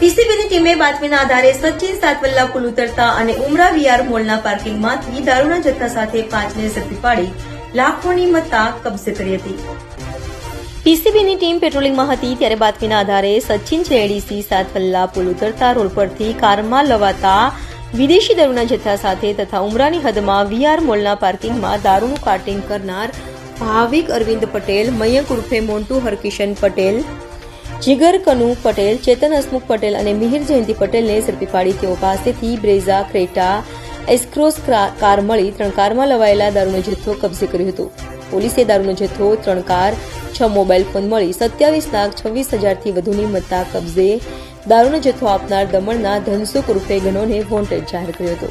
પીસીબીની ટીમે બાતમીના આધારે સચિન સાતવલ્લા પુલ ઉતરતા અને ઉમરા વીઆર મોલના પાર્કિંગમાંથી દારૂના જથ્થા સાથે પાંચને ઝડપી પાડી લાખોની મત્તા કબજે કરી હતી. પીસીબીની ટીમ પેટ્રોલિંગમાં હતી ત્યારે બાતમીના આધારે સચિન જેડીસી સાતવલ્લા પુલ ઉતરતા રોડ પરથી કારમાં લવાતા વિદેશી દારૂના જથ્થા સાથે તથા ઉમરાની હદમાં વીઆર મોલના પાર્કિંગમાં દારૂનું કાર્ટિંગ કરનાર ભાવિક અરવિંદ પટેલ, મયંક ઉર્ફે મોન્ટુ હરકિશન પટેલ જીગર કનુ પટેલ, ચેતન હસમુખ પટેલ અને મિહિર જયંતિ પટેલને ઝડપી પાડી તેઓ પાસેથી બ્રેઝા, ક્રેટા, એસ્ક્રોસ કાર મળી ત્રણ કારમાં લવાયેલા દારૂનો જથ્થો કબજે કર્યો હતો. પોલીસે દારૂનો જથ્થો, ત્રણ કાર, છ મોબાઈલ ફોન મળી સત્યાવીસ લાખ છવ્વીસ હજારથી વધુની મત્તા કબજે દારૂનો જથ્થો આપનાર દમણના ધનસુખ રૂપે ગનોને વોન્ટેડ જાહેર કર્યો હતો.